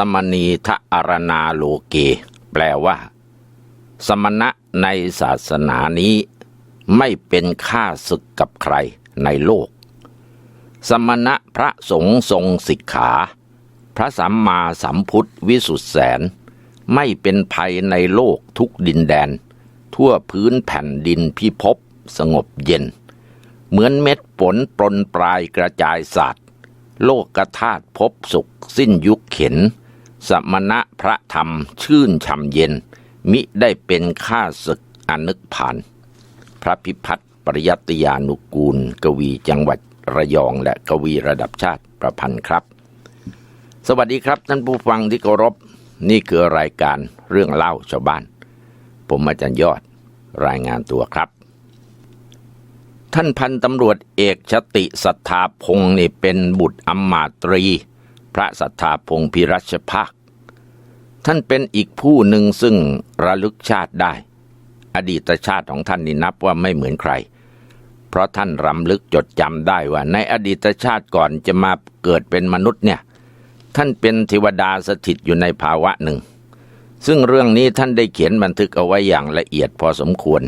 สมณีทะอารนาโลเก แปลว่า สมณะในศาสนานี้ ไม่เป็นข้าศึกกับใครในโลก สมณะพระสงฆ์ทรงสิกขา พระสัมมาสัมพุทธวิสุทธิแสน ไม่เป็นภัยในโลกทุกดินแดน ทั่วพื้นแผ่นดินพิภพสงบเย็น เหมือนเม็ดฝนปรนปลายกระจายศาสตร์โลกกธาตุพบสุขสิ้นยุคเข็น สมณะพระธรรมชื่นช่ำเย็น มิได้เป็นข้าศึกอนึกผ่าน พระพิพัฒน์ปริยัติยานุกูล กวีจังหวัดระยองและกวีระดับชาติประพันธ์ครับ สวัสดีครับท่านผู้ฟังที่เคารพ นี่คือรายการเรื่องเล่าชาวบ้าน ผมอาจารย์ยอดรายงานตัวครับ ท่านพันตำรวจเอกชติสัทธาพงศ์นี่เป็นบุตรอำมาตรี พระสัทธาพงศ์พิรัชภาค ท่านเป็นอีกผู้หนึ่งซึ่งระลึกชาติได้ อดีตชาติของท่านนี่นับว่าไม่เหมือนใคร เพราะท่านรำลึกจดจำได้ว่า ในอดีตชาติก่อนจะมาเกิดเป็นมนุษย์เนี่ย ท่านเป็นเทวดาสถิตอยู่ในภาวะหนึ่ง ซึ่งเรื่องนี้ท่านได้เขียนบันทึกเอาไว้อย่างละเอียดพอสมควร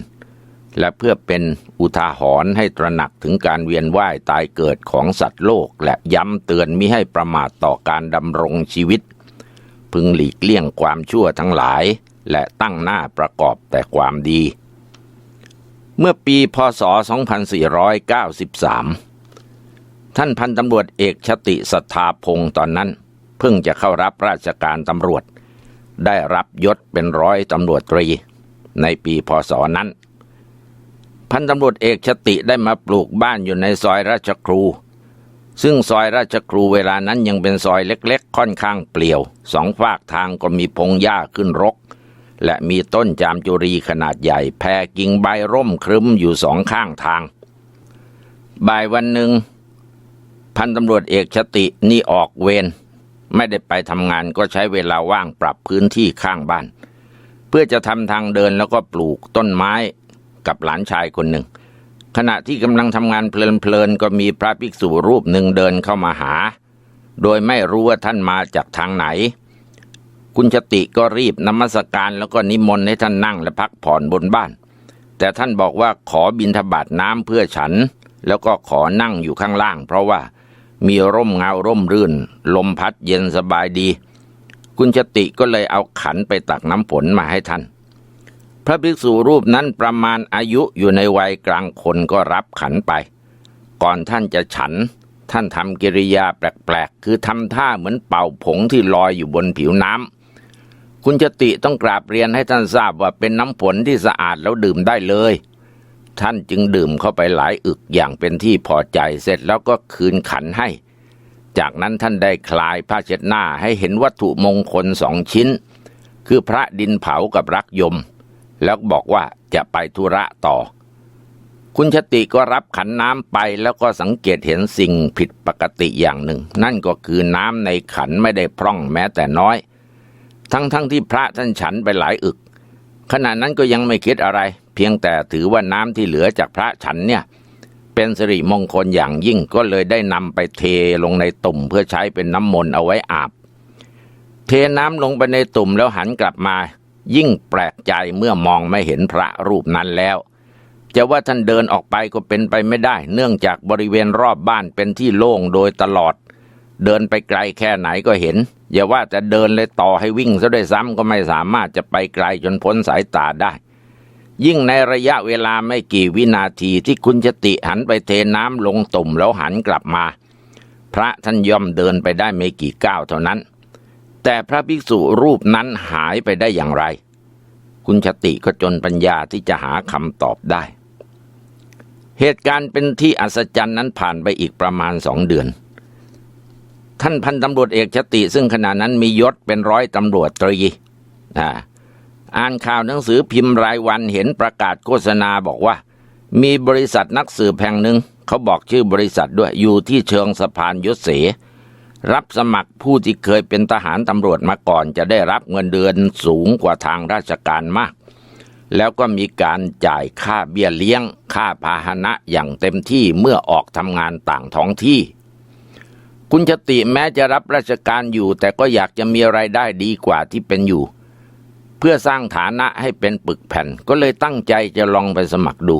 และเพื่อเป็นอุทาหรณ์ให้ตระหนักถึงการเวียนว่ายตายเกิดของสัตว์โลก และย้ำเตือนมิให้ประมาทต่อการดำรงชีวิต พึงหลีกเลี่ยงความชั่วทั้งหลาย และตั้งหน้าประกอบแต่ความดี เมื่อปีพศ 2493 ท่านพันตำรวจเอกชติสัทธาพงศ์ตอนนั้น เพิ่งจะเข้ารับราชการตำรวจ ได้รับยศเป็นร้อยตำรวจตรี ในปีพศนั้น พันตำรวจเอกชติได้มาปลูกบ้านอยู่ในซอยราชครู ซึ่งซอยราชครูเวลานั้นยังเป็นซอยเล็กๆ ค่อนข้างเปลี่ยว สองฝากทางก็มีพงหญ้าขึ้นรก และมีต้นจามจุรีขนาดใหญ่แผ่กิ่งใบร่มครึ้มอยู่สองข้างทาง บ่ายวันหนึ่ง พันตำรวจเอกชตินี่ออกเวรไม่ได้ไปทำงานก็ใช้เวลาว่างปรับพื้นที่ข้างบ้าน เพื่อจะทำทางเดินแล้วก็ปลูกต้นไม้กับหลานชายคนหนึ่ง ขณะที่กำลังทำงานเพลินๆก็มีพระภิกษุรูปหนึ่งเดินเข้ามาหา โดยไม่รู้ว่าท่านมาจากทางไหน คุณชติก็รีบนมัสการแล้วก็นิมนต์ให้ท่านนั่งและพักผ่อนบนบ้าน แต่ท่านบอกว่าขอบินทบาทน้ำเพื่อฉัน แล้วก็ขอนั่งอยู่ข้างล่าง เพราะว่ามีร่มเงาร่มรื่น ลมพัดเย็นสบายดี คุณชติก็เลยเอาขันไปตักน้ำฝนมาให้ท่าน พระภิกษุรูปนั้นประมาณอายุอยู่ในวัยกลางคนก็รับขันไป ก่อนท่านจะฉัน ท่านทำกิริยาแปลกๆ คือทำท่าเหมือนเป่าผงที่ลอยอยู่บนผิวน้ำคุณชติต้องกราบเรียนให้ท่านทราบว่าเป็นน้ำฝนที่สะอาดแล้วดื่มได้เลย ท่านจึงดื่มเข้าไปหลายอึกอย่างเป็นที่พอใจเสร็จแล้วก็คืนขันให้ จากนั้นท่านได้คลายผ้าเช็ดหน้าให้เห็นวัตถุมงคลสองชิ้น คือพระดินเผากับรักยม แล้วบอกว่าจะไปธุระต่อ คุณชติก็รับขันน้ำไปแล้วก็สังเกตเห็นสิ่งผิดปกติอย่างหนึ่ง นั่นก็คือน้ำในขันไม่ได้พร่องแม้แต่น้อย ทั้งๆทที่พระท่านฉันไปหลายอึก ขณะนั้นก็ยังไม่คิดอะไร เพียงแต่ถือว่าน้ำที่เหลือจากพระฉันเนี่ยเป็นสิริมงคลอย่างยิ่งก็เลยได้นำไปเทลงในตุ่มเพื่อใช้เป็นน้ำมนต์เอาไว้อาบ เทน้ำลงไปในตุ่มแล้วหันกลับมา ยิ่งแปลกใจเมื่อมองไม่เห็นพระรูปนั้นแล้ว จะว่าท่านเดินออกไปก็เป็นไปไม่ได้ เนื่องจากบริเวณรอบบ้านเป็นที่โล่งโดยตลอด เดินไปไกลแค่ไหนก็เห็น อย่าว่าจะเดินเลยต่อให้วิ่งซะด้วยซ้ำก็ไม่สามารถจะไปไกลจนพ้นสายตาได้ ยิ่งในระยะเวลาไม่กี่วินาทีที่คุณจติหันไปเทน้ำลงตุ่มแล้วหันกลับมา พระท่านย่อมเดินไปได้ไม่กี่ก้าวเท่านั้น แต่พระภิกษุรูปนั้นหายไปได้อย่างไร คุณชติก็จนปัญญาที่จะหาคำตอบได้ เหตุการณ์เป็นที่อัศจรรย์นั้นผ่านไปอีกประมาณสองเดือน ท่านพันตำรวจเอกชติ ซึ่งขณะนั้นมียศเป็นร้อยตำรวจตรีอ่านข่าวหนังสือพิมพ์รายวันเห็นประกาศโฆษณาบอกว่า มีบริษัทนักสืบแห่งหนึ่งเขาบอกชื่อบริษัทด้วยอยู่ที่เชิงสะพานยศเส รับสมัครผู้ที่เคยเป็นทหารตำรวจมาก่อน จะได้รับเงินเดือนสูงกว่าทางราชการมาก แล้วก็มีการจ่ายค่าเบี้ยเลี้ยง ค่าพาหนะอย่างเต็มที่เมื่อออกทำงานต่างท้องที่ คุณชติแม้จะรับราชการอยู่ แต่ก็อยากจะมีไรายได้ดีกว่าที่เป็นอยู่ เพื่อสร้างฐานะให้เป็นปึกแผ่นก็เลยตั้งใจจะลองไปสมัครดู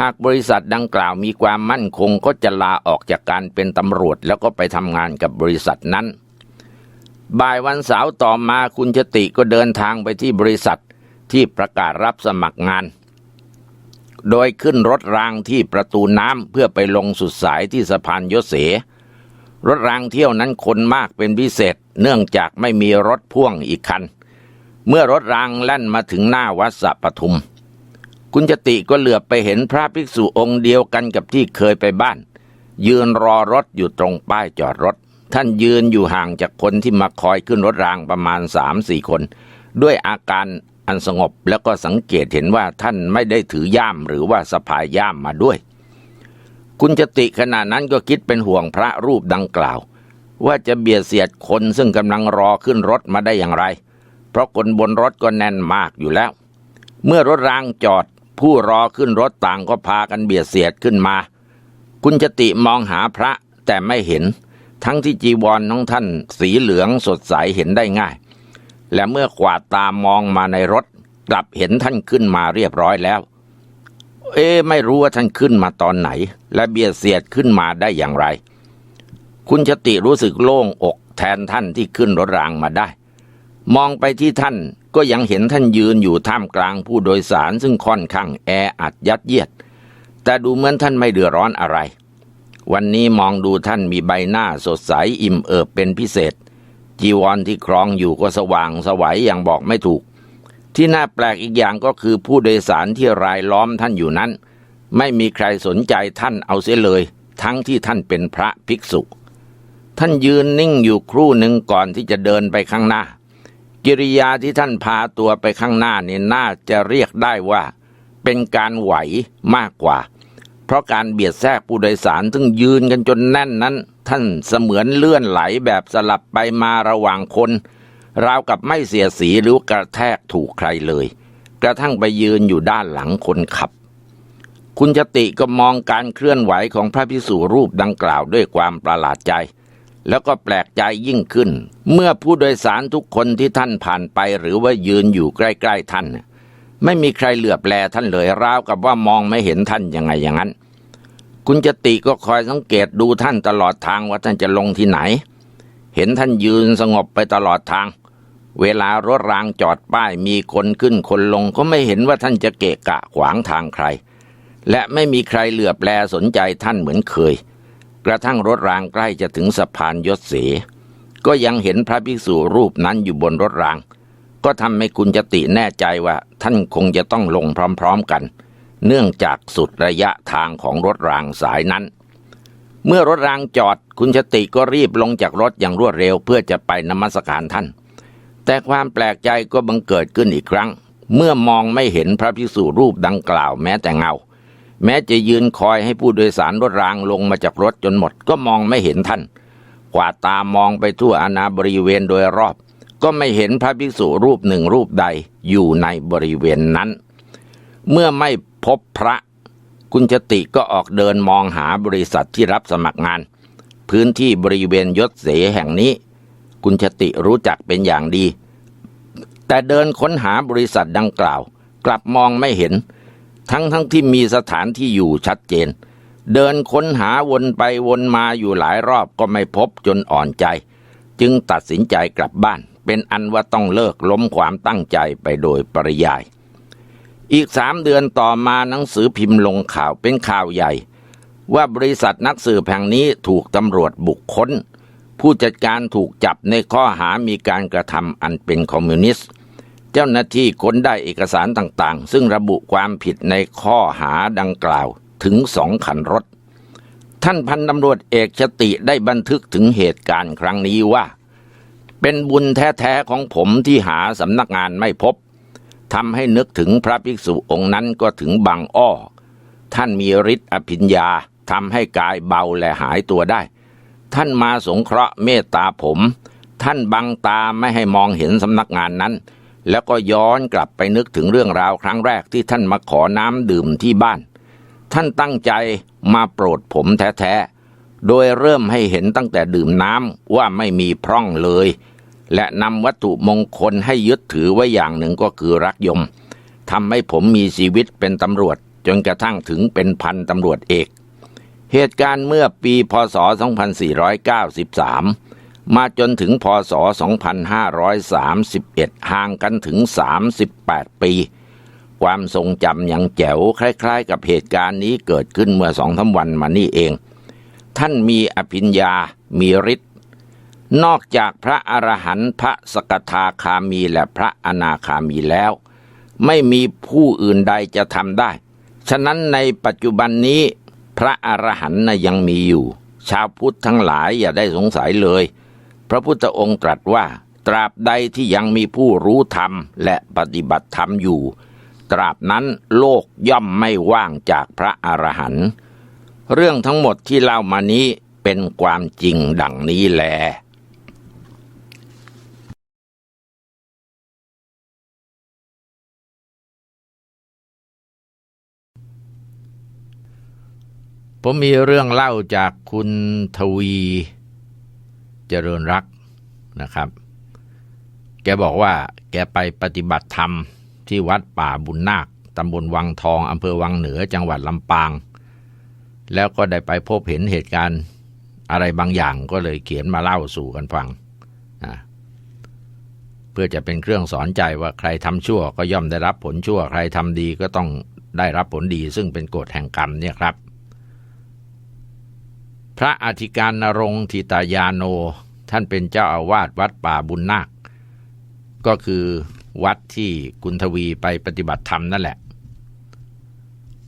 หากบริษัทดังกล่าวมีความมั่นคงก็จะลาออกจากการเป็นตำรวจแล้วก็ไปทำงานกับบริษัทนั้น บ่ายวันเสาร์ต่อมาคุณชติก็เดินทางไปที่บริษัทที่ประกาศรับสมัครงาน โดยขึ้นรถรางที่ประตูน้ำเพื่อไปลงสุดสายที่สะพานยศเส รถรางเที่ยวนั้นคนมากเป็นพิเศษ เนื่องจากไม่มีรถพ่วงอีกคัน เมื่อรถรางแล่นมาถึงหน้าวัดสะปทุม คุณจติก็เหลือบไปเห็นพระภิกษุองค์เดียวกันกับที่เคยไปบ้าน ยืนรอรถอยู่ตรงป้ายจอดรถ ท่านยืนอยู่ห่างจากคนที่มาคอยขึ้นรถรางประมาณสามสี่คน ด้วยอาการอันสงบแล้วก็สังเกตเห็นว่าท่านไม่ได้ถือย่ามหรือว่าสะพายย่ามมาด้วย คุณจติขณะนั้นก็คิดเป็นห่วงพระรูปดังกล่าว ว่าจะเบียดเสียดคนซึ่งกำลังรอขึ้นรถมาได้อย่างไร เพราะคนบนรถก็แน่นมากอยู่แล้ว เมื่อรถรางจอด ผู้รอขึ้นรถต่างก็พากันเบียดเสียดขึ้นมา คุณจติมองหาพระแต่ไม่เห็น ทั้งที่จีวรของท่านสีเหลืองสดใสเห็นได้ง่าย และเมื่อกวาดตามองมาในรถ กลับเห็นท่านขึ้นมาเรียบร้อยแล้ว เอ๊ไม่รู้ว่าท่านขึ้นมาตอนไหน และเบียดเสียดขึ้นมาได้อย่างไร คุณชติรู้สึกโล่งอกแทนท่านที่ขึ้นรถรางมาได้ มองไปที่ท่านก็ยังเห็นท่านยืนอยู่ท่ามกลางผู้โดยสารซึ่งค่อนข้างแออัดยัดเยียด แต่ดูเหมือนท่านไม่เดือดร้อนอะไร วันนี้มองดูท่านมีใบหน้าสดใสอิ่มเอิบเป็นพิเศษ จีวรที่ครองอยู่ก็สว่างสวัยอย่างบอกไม่ถูก ที่น่าแปลกอีกอย่างก็คือผู้โดยสารที่รายล้อมท่านอยู่นั้น ไม่มีใครสนใจท่านเอาเสียเลย ทั้งที่ท่านเป็นพระภิกษุ ท่านยืนนิ่งอยู่ครู่หนึ่งก่อนที่จะเดินไปข้างหน้า กิริยาที่ท่านพาตัวไปข้างหน้านี่น่าจะเรียกได้ว่า เป็นการไหวมากกว่า เพราะการเบียดแทรกผู้โดยสารซึ่งยืนกันจนแน่นนั้น ท่านเสมือนเลื่อนไหลแบบสลับไปมาระหว่างคน ราวกับไม่เสียสีหรือกระแทกถูกใครเลย กระทั่งไปยืนอยู่ด้านหลังคนขับ คุณจติก็มองการเคลื่อนไหวของพระพิสุรูปดังกล่าวด้วยความประหลาดใจ แล้วก็แปลกใจยิ่งขึ้น เมื่อผู้โดยสารทุกคนที่ท่านผ่านไป หรือว่ายืนอยู่ใกล้ๆท่าน ไม่มีใครเหลือบแลท่านเลยราวกับว่ามองไม่เห็นท่านยังไงอย่างนั้น คุณจติก็คอยสังเกตดูท่านตลอดทางว่าท่านจะลงที่ไหน เห็นท่านยืนสงบไปตลอดทาง เวลารถรางจอดป้ายมีคนขึ้นคนลงก็ไม่เห็นว่าท่านจะเกะกะขวางทางใคร และไม่มีใครเหลือบแลสนใจท่านเหมือนเคย กระทั่งรถรางใกล้จะถึงสะพานยศเสก็ยังเห็นพระภิกษุรูปนั้นอยู่บนรถราง ก็ทำให้คุณจติแน่ใจว่า ท่านคงจะต้องลงพร้อมๆกัน เนื่องจากสุดระยะทางของรถรางสายนั้น เมื่อรถรางจอดคุณชติก็รีบลงจากรถอย่างรวดเร็วเพื่อจะไปนมัสการท่าน แต่ความแปลกใจก็บังเกิดขึ้นอีกครั้ง เมื่อมองไม่เห็นพระภิกษุรูปดังกล่าวแม้แต่เงา แม้จะยืนคอยให้ผู้โดยสารรถรางลงมาจากรถจนหมด ก็มองไม่เห็นท่าน กว่าตามองไปทั่วอาณาบริเวณโดยรอบ ก็ไม่เห็นพระภิกษุรูปหนึ่งรูปใดอยู่ในบริเวณนั้น เมื่อไม่พบพระคุณจติก็ออกเดินมองหาบริษัทที่รับสมัครงาน พื้นที่บริเวณยศเสแห่งนี้ คุณชติรู้จักเป็นอย่างดี แต่เดินค้นหาบริษัทดังกล่าว กลับมองไม่เห็น ทั้งทั้งที่มีสถานที่อยู่ชัดเจน เดินค้นหาวนไปวนมาอยู่หลายรอบก็ไม่พบจนอ่อนใจ จึงตัดสินใจกลับบ้าน เป็นอันว่าต้องเลิกล้มความตั้งใจไปโดยปริยาย อีกสามเดือนต่อมาหนังสือพิมพ์ลงข่าวเป็นข่าวใหญ่ ว่าบริษัทนักสืบแห่งนี้ถูกตำรวจบุกค้น ผู้จัดการถูกจับในข้อหามีการกระทำอันเป็นคอมมิวนิสต์ เจ้าหน้าที่ค้นได้เอกสารต่างๆ ซึ่งระบุความผิดในข้อหาดังกล่าวถึงสองขันรถ ท่านพันตำรวจเอกชติได้บันทึกถึงเหตุการณ์ครั้งนี้ว่า เป็นบุญแท้ๆของผมที่หาสำนักงานไม่พบทำให้นึกถึงพระภิกษุองค์นั้นก็ถึงบางอ้อ ท่านมีฤทธิ์อภิญญาทำให้กายเบาและหายตัวได้ ท่านมาสงเคราะห์เมตตาผม ท่านบังตาไม่ให้มองเห็นสำนักงานนั้น แล้วก็ย้อนกลับไปนึกถึงเรื่องราวครั้งแรกที่ท่านมาขอน้ำดื่มที่บ้าน ท่านตั้งใจมาโปรดผมแท้ๆ โดยเริ่มให้เห็นตั้งแต่ดื่มน้ำว่าไม่มีพร่องเลย และนำวัตถุมงคลให้ยึดถือไว้อย่างหนึ่งก็คือรักยมทำให้ผมมีชีวิตเป็นตำรวจจนกระทั่งถึงเป็นพันตำรวจเอก เหตุการณ์เมื่อปีพศ 2493 มาจนถึงพศ 2531 ห่างกันถึง 38 ปี ความทรงจำยังแจ๋วคล้าย ๆ กับเหตุการณ์นี้เกิดขึ้นเมื่อสองสาวันมานี่เอง ท่านมีอภิญญา มีฤทธิ์ นอกจากพระอรหันต์พระสกทาคามีและพระอนาคามีแล้ว ไม่มีผู้อื่นใดจะทำได้ ฉะนั้นในปัจจุบันนี้ พระอรหันต์ยังมีอยู่ ชาวพุทธทั้งหลายอย่าได้สงสัยเลย พระพุทธองค์ตรัสว่า ตราบใดที่ยังมีผู้รู้ธรรมและปฏิบัติธรรมอยู่ ตราบนั้นโลกย่อมไม่ว่างจากพระอรหันต์เรื่องทั้งหมดที่เล่ามานี้เป็นความจริงดังนี้แลผมมีเรื่องเล่าจากคุณทวี เจริญรักนะครับ แกบอกว่าแกไปปฏิบัติธรรมที่วัดป่าบุญนาคตำบลวังทองอำเภอวังเหนือจังหวัดลำปาง แล้วก็ได้ไปพบเห็นเหตุการณ์อะไรบางอย่างก็เลยเขียนมาเล่าสู่กันฟังนะเพื่อจะเป็นเครื่องสอนใจว่าใครทำชั่วก็ย่อมได้รับผลชั่ว ใครทำดีก็ต้องได้รับผลดี ซึ่งเป็นกฎแห่งกรรมเนี่ยครับ ระอธิการนรงค์ทิตายาโน ท่านเป็นเจ้าอาวาสวัดป่าบุญนาค ก็คือวัดที่กุณทวีไปปฏิบัติธรรมนั่นแหละ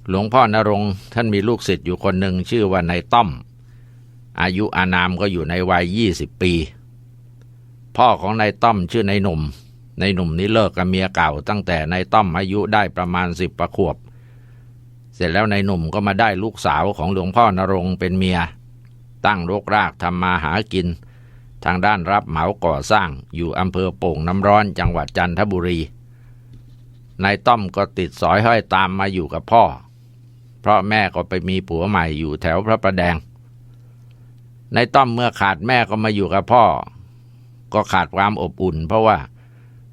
หลวงพ่อนรงท่านมีลูกศิษย์อยู่คนหนึ่งชื่อว่านายต้อม อายุอานามก็อยู่ในวัยยี่สิบปี พ่อของนายต้อมชื่อนายหนุ่มนายหนุ่มนี้เลิกกับเมียเก่า ตั้งแต่นายต้อมอายุได้ประมาณสิบประขวบ เสร็จแล้วนายหนุ่มก็มาได้ลูกสาวของหลวงพ่อนรงเป็นเมีย ตั้งรกรากทำมาหากิน ทางด้านรับเหมาก่อสร้างอยู่อำเภอโป่งน้ำร้อนจังหวัดจันทบุรี นายต้อมก็ติดสอยห้อยตามมาอยู่กับพ่อ เพราะแม่ก็ไปมีผัวใหม่อยู่แถวพระประแดง นายต้อมเมื่อขาดแม่ก็มาอยู่กับพ่อ ก็ขาดความอบอุ่น เพราะว่า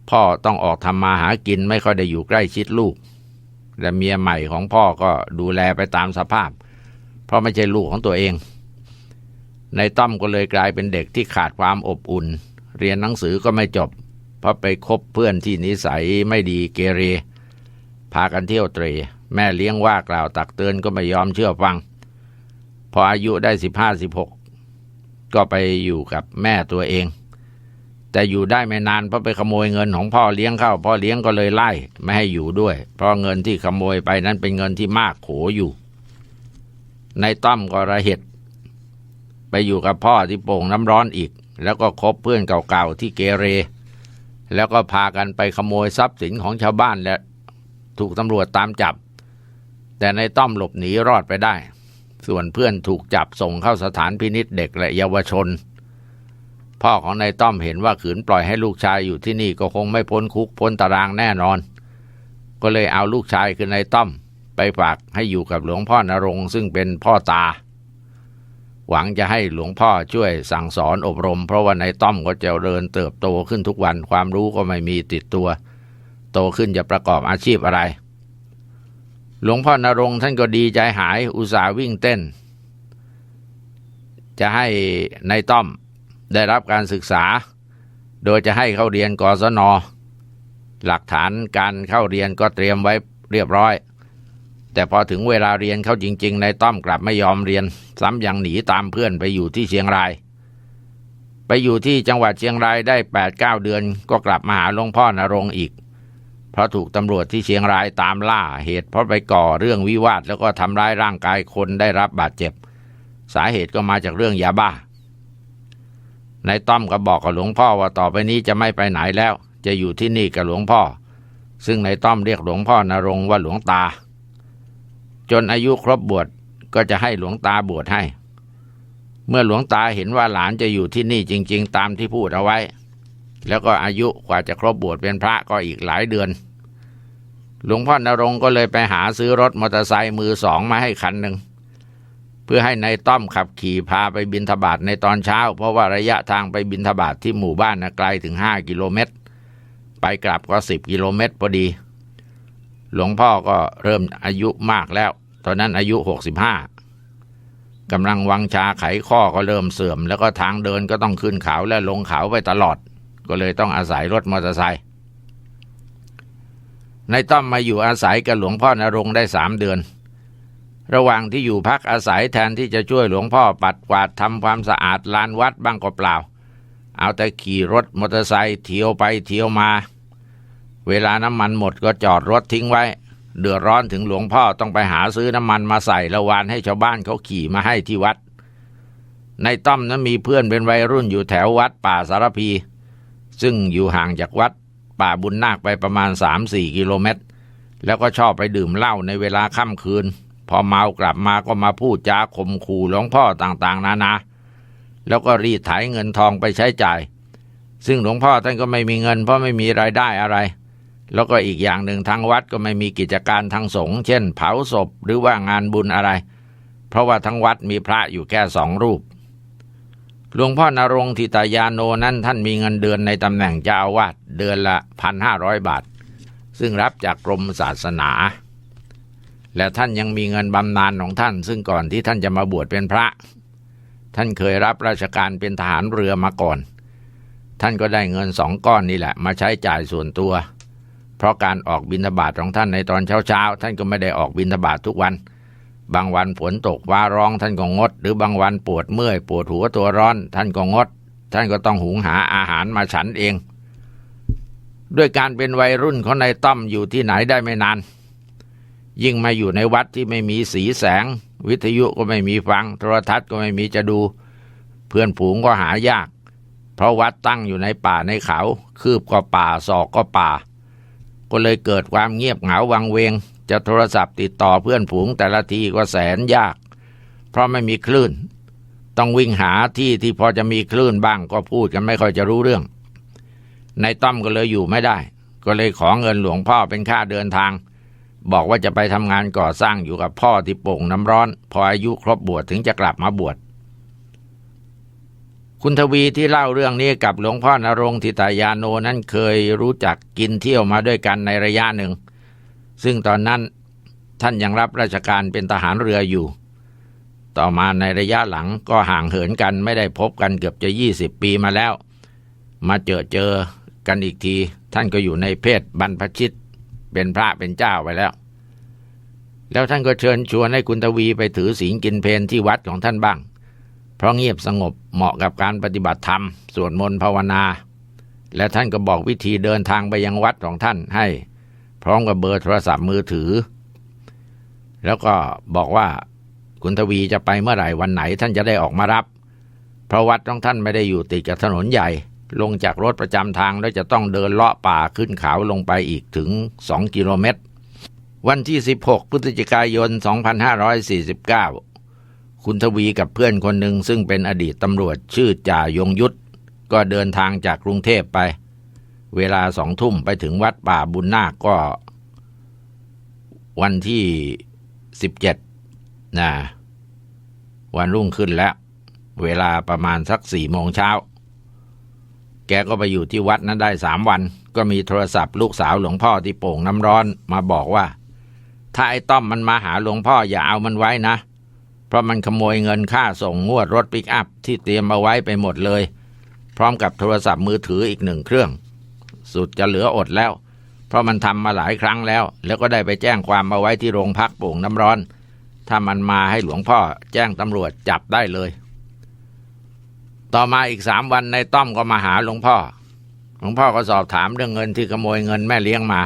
พ่อต้องออกทำมาหากินไม่ค่อยได้อยู่ใกล้ชิดลูกและเมียใหม่ของพ่อก็ดูแลไปตามสภาพ เพราะไม่ใช่ลูกของตัวเอง ในต้อมก็เลยกลายเป็นเด็กที่ขาดความอบอุ่น เรียนหนังสือก็ไม่จบ เพราะไปคบเพื่อนที่นิสัยไม่ดีเกเร พากันเที่ยวเตร แม่เลี้ยงว่ากล่าวตักเตือนก็ไม่ยอมเชื่อฟัง พออายุได้สิบห้าสิบหกก็ไปอยู่กับแม่ตัวเอง แต่อยู่ได้ไม่นานเพราะไปขโมยเงินของพ่อเลี้ยงเข้า พ่อเลี้ยงก็เลยไล่ ไม่ให้อยู่ด้วย เพราะเงินที่ขโมยไปนั้นเป็นเงินที่มากโขอยู่ในต้อมก็ระเหตุ ไปอยู่กับพ่อที่โป่งน้ำร้อนอีก แล้วก็คบเพื่อนเก่าๆที่เกเร แล้วก็พากันไปขโมยทรัพย์สินของชาวบ้านและถูกตำรวจตามจับ แต่ในต้อมหลบหนีรอดไปได้ ส่วนเพื่อนถูกจับส่งเข้าสถานพินิษเด็กและเยาวชน พ่อของนายต้อมเห็นว่าขืนปล่อยให้ลูกชายอยู่ที่นี่ก็คงไม่พ้นคุกพ้นตารางแน่นอน ก็เลยเอาลูกชายคือนายต้อมไปฝากให้อยู่กับหลวงพ่อนรงค์ซึ่งเป็นพ่อตา หวังจะให้หลวงพ่อช่วยสั่งสอนอบรม เพราะว่านายต้อมก็จะเริญเติบโตขึ้นทุกวันความรู้ก็ไม่มีติดตัว โตขึ้นจะประกอบอาชีพอะไร หลวงพ่อนรงท่านก็ดีใจหายอุตส่าห์วิ่งเต้น จะให้ในายต้อมได้รับการศึกษา โดยจะให้เข้าเรียนกศน หลักฐานการเข้าเรียนก็เตรียมไว้เรียบร้อย แต่พอถึงเวลาเรียนเขาจริงๆในายต้อมกลับไม่ยอมเรียน ซ้ำยังหนีตามเพื่อนไปอยู่ที่เชียงราย ไปอยู่ที่จังหวัดเชียงรายได้8ปดเเดือน ก็กลับมาหาหลวงพ่อนรงค์อีก เพราะถูกตำรวจที่เชียงรายตามล่าเหตุเพราะไปก่อเรื่องวิวาทแล้วก็ทำร้ายร่างกายคนได้รับบาดเจ็บ สาเหตุก็มาจากเรื่องยาบ้านายต้อมก็บอกกับหลวงพ่อว่าต่อไปนี้จะไม่ไปไหนแล้ว จะอยู่ที่นี่กับหลวงพ่อ ซึ่งนายต้อมเรียกหลวงพ่อนรงค์ว่าหลวงตา จนอายุครบบวชก็จะให้หลวงตาบวชให้ เมื่อหลวงตาเห็นว่าหลานจะอยู่ที่นี่จริง ๆ ตามที่พูดเอาไว้ แล้วก็อายุกว่าจะครบบวชเป็นพระก็อีกหลายเดือน หลวงพ่อนรงก็เลยไปหาซื้อรถมอเตอร์ไซค์มือสองมาให้คันหนึ่งเพื่อให้ในายต้อมขับขี่พาไปบินทบาทในตอนเช้า เพราะว่าระยะทางไปบินทบาทที่หมู่บ้านนะไกลถึงห้ากิโลเมตร ไปกลับก็สิบกิโลเมตรพอดี หลวงพ่อก็เริ่มอายุมากแล้ว ตอนนั้นอายุหกสิบห้ากำลังวังชาไขข้อก็เริ่มเสื่อม แล้วก็ทางเดินก็ต้องขึ้นเขาและลงเขาไปตลอด ก็เลยต้องอาศัยรถมอเตอร์ไซค์นายต้อมมาอยู่อาศัยกับหลวงพ่อนรงได้สามเดือน ระหว่างที่อยู่พักอาศัยแทนที่จะช่วยหลวงพ่อปัดกวาดทำความสะอาดลานวัดบ้างก็เปล่า เอาแต่ขี่รถมอเตอร์ไซค์เที่ยวไปเที่ยวมา เวลาน้ำมันหมดก็จอดรถทิ้งไว้ เดือดร้อนถึงหลวงพ่อต้องไปหาซื้อน้ำมันมาใส่ละวานให้ชาวบ้านเขาขี่มาให้ที่วัด ในต้อมนั้นมีเพื่อนเป็นวัยรุ่นอยู่แถววัดป่าสารพี ซึ่งอยู่ห่างจากวัดป่าบุญนาคไปประมาณ 3-4 กิโลเมตร แล้วก็ชอบไปดื่มเหล้าในเวลาค่ำคืน พอเมากลับมาก็มาพูดจาข่มขู่หลวงพ่อต่างๆ นานา แล้วก็รีดไถเงินทองไปใช้จ่าย ซึ่งหลวงพ่อท่านก็ไม่มีเงินเพราะไม่มีรายได้อะไร แล้วก็อีกอย่างหนึ่งทางวัดก็ไม่มีกิจการทางสงฆ์เช่น เผาศพหรือว่างานบุญอะไร เพราะว่าทั้งวัดมีพระอยู่แค่สองรูปหลวงพ่อนรงทิตายาโนนั้นท่านมีเงินเดือนในตำแหน่งเจ้าอาวาสเดือนละพันห้าร้อยบาท ซึ่งรับจากกรมศาสนา และท่านยังมีเงินบำนาญของท่าน ซึ่งก่อนที่ท่านจะมาบวชเป็นพระ ท่านเคยรับราชการเป็นทหารเรือมาก่อน ท่านก็ได้เงินสองก้อนนี่แหละ มาใช้จ่ายส่วนตัว เพราะการออกบิณฑบาตของท่านในตอนเช้าๆท่านก็ไม่ได้ออกบิณฑบาตทุกวัน บางวันฝนตกฟ้าร้องท่านก็งด หรือบางวันปวดเมื่อยปวดหัวตัวร้อน ท่านก็งด ท่านก็ต้องหุงหาอาหารมาฉันเอง ด้วยการเป็นวัยรุ่นของนายต้อมอยู่ที่ไหนได้ไม่นาน ยิ่งมาอยู่ในวัดที่ไม่มีสีแสง วิทยุก็ไม่มีฟัง โทรทัศน์ก็ไม่มีจะดู เพื่อนฝูงก็หายาก เพราะวัดตั้งอยู่ในป่าในเขา คืบก็ป่าศอกก็ป่า ก็เลยเกิดความเงียบเหงาวังเวง จะโทรศัพท์ติดต่อเพื่อนฝูงแต่ละทีก็แสนยาก เพราะไม่มีคลื่น ต้องวิ่งหาที่ที่พอจะมีคลื่นบ้างก็พูดกันไม่ค่อยจะรู้เรื่องนายต้อมก็เลยอยู่ไม่ได้ ก็เลยขอเงินหลวงพ่อเป็นค่าเดินทาง บอกว่าจะไปทำงานก่อสร้างอยู่กับพ่อที่โป่งน้ำร้อน พออายุครบบวชถึงจะกลับมาบวช คุณทวีที่เล่าเรื่องนี้กับหลวงพ่อนรงทิตายาโนนั้นเคยรู้จักกินเที่ยวมาด้วยกันในระยะหนึ่ง ซึ่งตอนนั้นท่านยังรับราชการเป็นทหารเรืออยู่ ต่อมาในระยะหลังก็ห่างเหินกันไม่ได้พบกันเกือบจะยี่สิบปีมาแล้ว มาเจอเจอกันอีกที ท่านก็อยู่ในเพศบรรพชิต เป็นพระเป็นเจ้าไปแล้ว แล้วท่านก็เชิญชวนให้คุณทวีไปถือศีลกินเพนที่วัดของท่านบ้าง เพราะเงียบสงบเหมาะกับการปฏิบัติธรรมสวดมนต์ภาวนา และท่านก็บอกวิธีเดินทางไปยังวัดของท่านให้ พร้อมกับเบอร์โทรศัพท์มือถือ แล้วก็บอกว่าคุณทวีจะไปเมื่อไหร่วันไหนท่านจะได้ออกมารับ เพราะวัดของท่านไม่ได้อยู่ติดกับถนนใหญ่ ลงจากรถประจำทางแล้วจะต้องเดินเลาะป่าขึ้นเขาลงไปอีกถึง 2 กิโลเมตร วันที่ 16 พฤศจิกายน 2549 คุณทวีกับเพื่อนคนหนึ่งซึ่งเป็นอดีตตำรวจชื่อจ่ายงยุทธก็เดินทางจากกรุงเทพไป เวลาสองทุ่มไปถึงวัดป่าบุญนาคก็ วันที่17นะวันรุ่งขึ้นแล้ว เวลาประมาณสักสี่โมงเช้า แกก็ไปอยู่ที่วัดนั้นได้สามวัน ก็มีโทรศัพท์ลูกสาวหลวงพ่อที่โป่งน้ำร้อนมาบอกว่า ถ้าไอ้ต้อมมันมาหาหลวงพ่ออย่าเอามันไว้นะเพราะมันขโมยเงินค่าส่งงวดรถปิกอัพที่เตรียมมาไว้ไปหมดเลย พร้อมกับโทรศัพท์มือถืออีกหนึ่งเครื่อง สุดจะเหลืออดแล้ว เพราะมันทำมาหลายครั้งแล้ว แล้วก็ได้ไปแจ้งความมาไว้ที่โรงพักโป่งน้ำร้อน ถ้ามันมาให้หลวงพ่อแจ้งตำรวจจับได้เลย ต่อมาอีกสามวันในต้อมก็มาหาหลวงพ่อหลวงพ่อก็สอบถามเรื่องเงินที่ขโมยเงินแม่เลี้ยงมา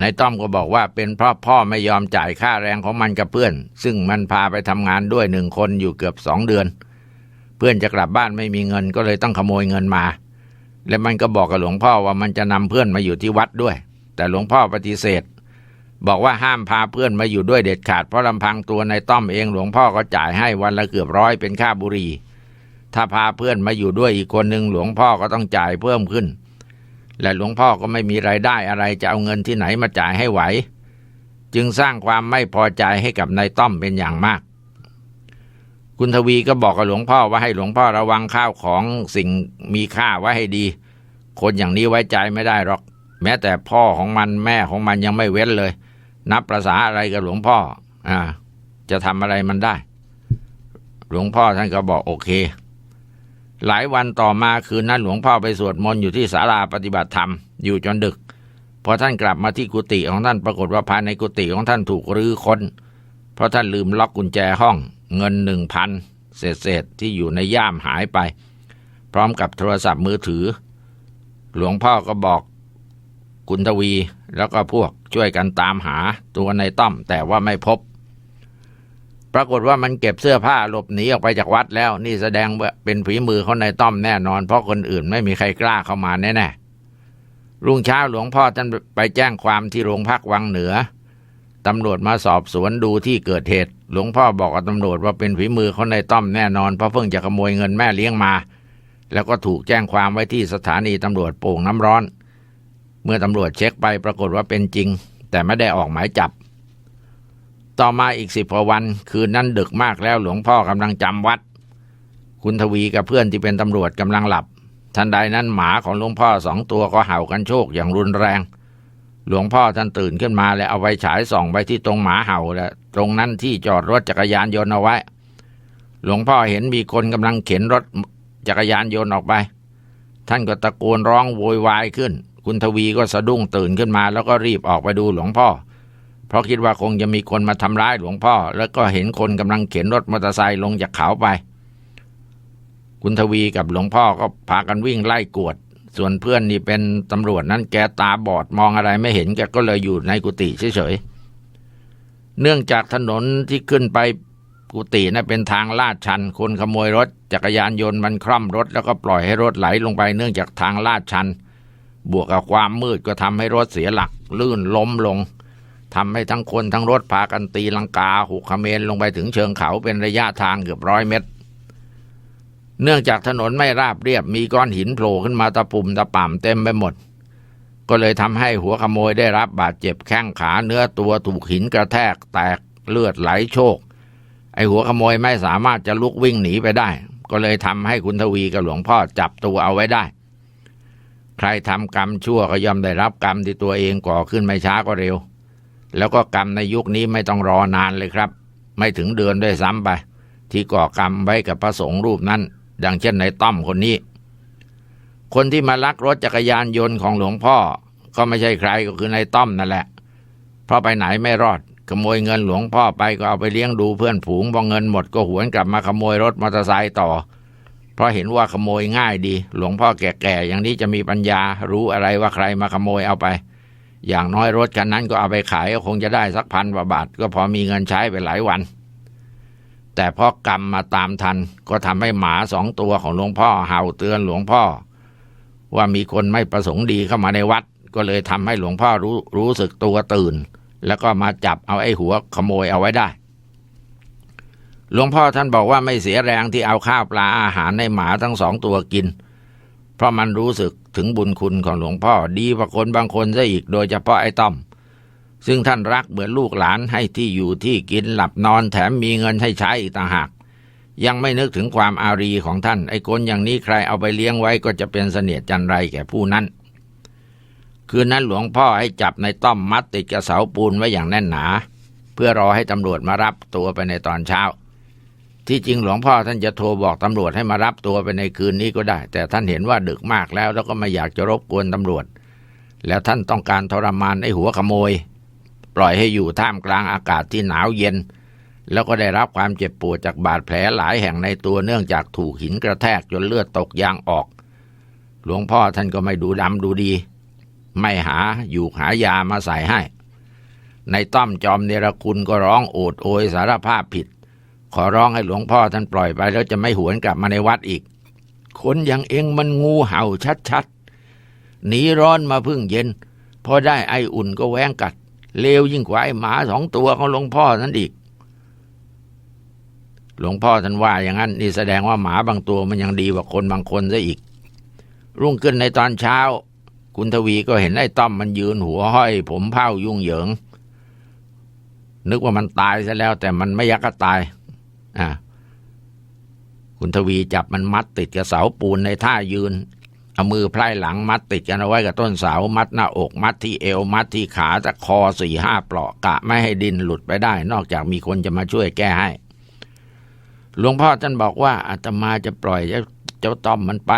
นายต้อมก็บอกว่าเป็นเพราะพ่อไม่ยอมจ่ายค่าแรงของมันกับเพื่อน ซึ่งมันพาไปทำงานด้วยหนึ่งคนอยู่เกือบสองเดือน เพื่อนจะกลับบ้านไม่มีเงินก็เลยต้องขโมยเงินมา และมันก็บอกกับหลวงพ่อว่ามันจะนำเพื่อนมาอยู่ที่วัดด้วย แต่หลวงพ่อปฏิเสธ บอกว่าห้ามพาเพื่อนมาอยู่ด้วยเด็ดขาดเพราะลำพังตัวนายต้อมเองหลวงพ่อก็จ่ายให้วันละเกือบร้อยเป็นค่าบุหรี่ถ้าพาเพื่อนมาอยู่ด้วยอีกคนหนึ่งหลวงพ่อก็ต้องจ่ายเพิ่มขึ้น และหลวงพ่อก็ไม่มีไรายได้อะไรจะเอาเงินที่ไหนมาจ่ายให้ไหว จึงสร้างความไม่พอใจให้กับนายต้อมเป็นอย่างมาก คุณทวีก็บอกกับหลวงพ่อว่าให้หลวงพ่อระวังข้าวของสิ่งมีค่าไว้ให้ดี คนอย่างนี้ไว้ใจไม่ได้หรอก แม้แต่พ่อของมันแม่ของมันยังไม่เว้นเลย นับประษาอะไรกับหลวงพ่ออ่าจะทำอะไรมันได้ หลวงพ่อท่านก็บอกโอเค หลายวันต่อมาคืนนั้นหลวงพ่อไปสวดมนต์อยู่ที่ศาลาปฏิบัติธรรมอยู่จนดึกพอท่านกลับมาที่กุฏิของท่านปรากฏว่าภายในกุฏิของท่านถูกรื้อค้น เพราะท่านลืมล็อกกุญแจห้อง เงินหนึ่งพันเศษๆที่อยู่ในย่ามหายไป พร้อมกับโทรศัพท์มือถือ หลวงพ่อก็บอกคุณทวีแล้วก็พวกช่วยกันตามหาตัวในต้อมแต่ว่าไม่พบ ปรากฏว่ามันเก็บเสื้อผ้าหลบหนีออกไปจากวัดแล้ว นี่แสดงว่าเป็นฝีมือเขาในต้อมแน่นอน เพราะคนอื่นไม่มีใครกล้าเข้ามาแน่ๆรุ่งเช้าหลวงพ่อท่านไปแจ้งความที่โรงพักวังเหนือตำรวจมาสอบสวนดูที่เกิดเหตุ หลวงพ่อบอกกับตำรวจว่าเป็นฝีมือเขาในต้อมแน่นอนเพราะเพิ่งจะขโมยเงินแม่เลี้ยงมา แล้วก็ถูกแจ้งความไว้ที่สถานีตำรวจโป่งน้ำร้อน เมื่อตำรวจเช็คไปปรากฏว่าเป็นจริง แต่ไม่ได้ออกหมายจับ ต่อมาอีกสิบกว่าวัน คืนนั้นดึกมากแล้วหลวงพ่อกำลังจำวัด คุณทวีกับเพื่อนที่เป็นตำรวจกำลังหลับ ทันใดนั้นหมาของหลวงพ่อสองตัวก็เห่ากันโชคอย่างรุนแรง หลวงพ่อท่านตื่นขึ้นมาแล้วเอาไฟฉายส่องไปที่ตรงหมาเห่าและตรงนั้นที่จอดรถจักรยานยนต์เอาไว้ หลวงพ่อเห็นมีคนกำลังเข็นรถจักรยานยนต์ออกไป ท่านก็ตะโกนร้องโวยวายขึ้น คุณทวีก็สะดุ้งตื่นขึ้นมาแล้วก็รีบออกไปดูหลวงพ่อ เพราะคิดว่าคงจะมีคนมาทำร้ายหลวงพ่อ แล้วก็เห็นคนกำลังเข็นรถมอเตอร์ไซค์ลงจากเขาไป คุณทวีกับหลวงพ่อก็พากันวิ่งไล่กวด ส่วนเพื่อนนี่เป็นตำรวจนั้นแกตาบอดมองอะไรไม่เห็นแกก็เลยอยู่ในกุฏิเฉยๆเนื่องจากถนนที่ขึ้นไปกุฏินะ่ะเป็นทางลาดชัน คนขโมยรถ จักรยานยนต์มันคล่อมรถ แล้วก็ปล่อยให้รถไหลลงไปเนื่องจากทางลาดชัน บวกกับความมืดก็ทำให้รถเสียหลัก ลื่นล้มลง ทำให้ทั้งคนทั้งรถพากันตีลังกาหุกเมรลงไปถึงเชิงเขาเป็นระยะทางเกือบร้อยเมตร เนื่องจากถนนไม่ราบเรียบมีก้อนหินโผล่ขึ้นมาตะปุ่มตะป่ำเต็มไปหมด ก็เลยทำให้หัวขโมยได้รับบาดเจ็บแข้งขาเนื้อตัวถูกหินกระแทกแตกเลือดไหลโชก ไอหัวขโมยไม่สามารถจะลุกวิ่งหนีไปได้ ก็เลยทำให้คุณทวีกับหลวงพ่อจับตัวเอาไว้ได้ ใครทำกรรมชั่วก็ย่อมได้รับกรรมที่ตัวเองก่อขึ้นไม่ช้าก็เร็ว แล้วก็กรรมในยุคนี้ไม่ต้องรอนานเลยครับ ไม่ถึงเดือนด้วยซ้ำไป ที่ก่อกรรมไว้กับพระสงฆ์รูปนั้น ดังเช่นในต้อมคนนี้ คนที่มาลักรถจักรยานยนต์ของหลวงพ่อ ก็ไม่ใช่ใครก็คือในต้อมนั่นแหละ เพราะไปไหนไม่รอด ขโมยเงินหลวงพ่อไปก็เอาไปเลี้ยงดูเพื่อนผูงพอเงินหมดก็หวนกลับมาขโมยรถมอเตอร์ไซค์ต่อ เพราะเห็นว่าขโมยง่ายดี หลวงพ่อแก่ๆอย่างนี้จะมีปัญญารู้อะไรว่าใครมาขโมยเอาไป อย่างน้อยรถคันนั้นก็เอาไปขายก็คงจะได้สักพันกว่าบาท ก็พอมีเงินใช้ไปหลายวัน แต่พอกรรมมาตามทันก็ทำให้หมาสองตัวของหลวงพ่อเห่าเตือนหลวงพ่อ ว่ามีคนไม่ประสงค์ดีเข้ามาในวัด ก็เลยทำให้หลวงพ่อรู้รู้สึกตัวตื่น แล้วก็มาจับเอาไอ้หัวขโมยเอาไว้ได้หลวงพ่อท่านบอกว่าไม่เสียแรงที่เอาข้าวปลาอาหารให้หมาทั้งสองตัวกิน เพราะมันรู้สึกถึงบุญคุณของหลวงพ่อดีกว่าคนบางคนซะอีกโดยเฉพาะไอ้ต้อม ซึ่งท่านรักเหมือนลูกหลานให้ที่อยู่ที่กินหลับนอนแถมมีเงินให้ใช้อีกต่างหาก ยังไม่นึกถึงความอารีของท่าน ไอ้คนอย่างนี้ใครเอาไปเลี้ยงไว้ก็จะเป็นเสนียดจันไรแก่ผู้นั้นคืนนั้นหลวงพ่อให้จับในต้อมมัดติดกระเสาปูนไว้อย่างแน่นหนา เพื่อรอให้ตำรวจมารับตัวไปในตอนเช้า ที่จริงหลวงพ่อท่านจะโทรบอกตำรวจให้มารับตัวไปในคืนนี้ก็ได้ แต่ท่านเห็นว่าดึกมากแล้ว แล้วก็ไม่อยากจะรบกวนตำรวจ แล้วท่านต้องการทรมานไอ้หัวขโมย ปล่อยให้อยู่ท่ามกลางอากาศที่หนาวเย็น แล้วก็ได้รับความเจ็บปวดจากบาดแผลหลายแห่งในตัวเนื่องจากถูกหินกระแทกจนเลือดตกยางออก หลวงพ่อท่านก็ไม่ดูดำดูดี ไม่หาอยู่หายามาใส่ให้ในต้อมจอมเนรคุณก็ร้องโอดโอยสารภาพผิด ขอร้องให้หลวงพ่อท่านปล่อยไป แล้วจะไม่หวนกลับมาในวัดอีก คนอย่างเองมันงูเห่าชัดๆหนีร้อนมาพึ่งเย็น พอได้ไออุ่นก็แว้งกัด เลวยิ่งกว่าไอหมาสองตัวของหลวงพ่อนั้นอีก หลวงพ่อท่านว่าอย่างนั้น นี่แสดงว่าหมาบางตัวมันยังดีกว่าคนบางคนซะอีก รุ่งขึ้นในตอนเช้า คุณทวีก็เห็นไอ้ต้อมมันยืนหัวห้อย ผมเผ้ายุ่งเหยิง นึกว่ามันตายซะแล้ว แต่มันไม่ยักก็ตาย อ่าคุณทวีจับมันมัดติดกับเสาปูนในท่ายืน เอามือไพร่หลังมัดติดกันเอาไว้กับต้นเสา มัดหน้าอก มัดที่เอว มัดที่ขาตะคอสี่ห้าเปลาะกะไม่ให้ดินหลุดไปได้ นอกจากมีคนจะมาช่วยแก้ให้ หลวงพ่อท่านบอกว่าอาตมาจะปล่อยเจ้าเจ้าต้อมมันไป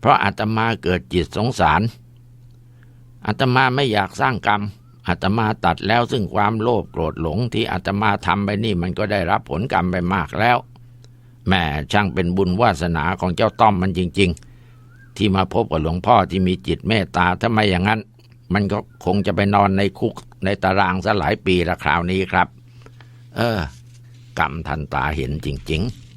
เพราะอาตมาเกิดจิตสงสารอาตมาไม่อยากสร้างกรรม อาตมาตัดแล้วซึ่งความโลภโกรธหลงที่อาตมาทำไปนี่มันก็ได้รับผลกรรมไปมากแล้วแม่ช่างเป็นบุญวาสนาของเจ้าต้อมมันจริง ๆ ที่มาพบกับหลวงพ่อที่มีจิตเมตตาถ้าไม่อย่างนั้น มันก็คงจะไปนอนในคุกในตารางซะหลายปีละคราวนี้ครับ เออ กรรมทันตาเห็นจริง ๆ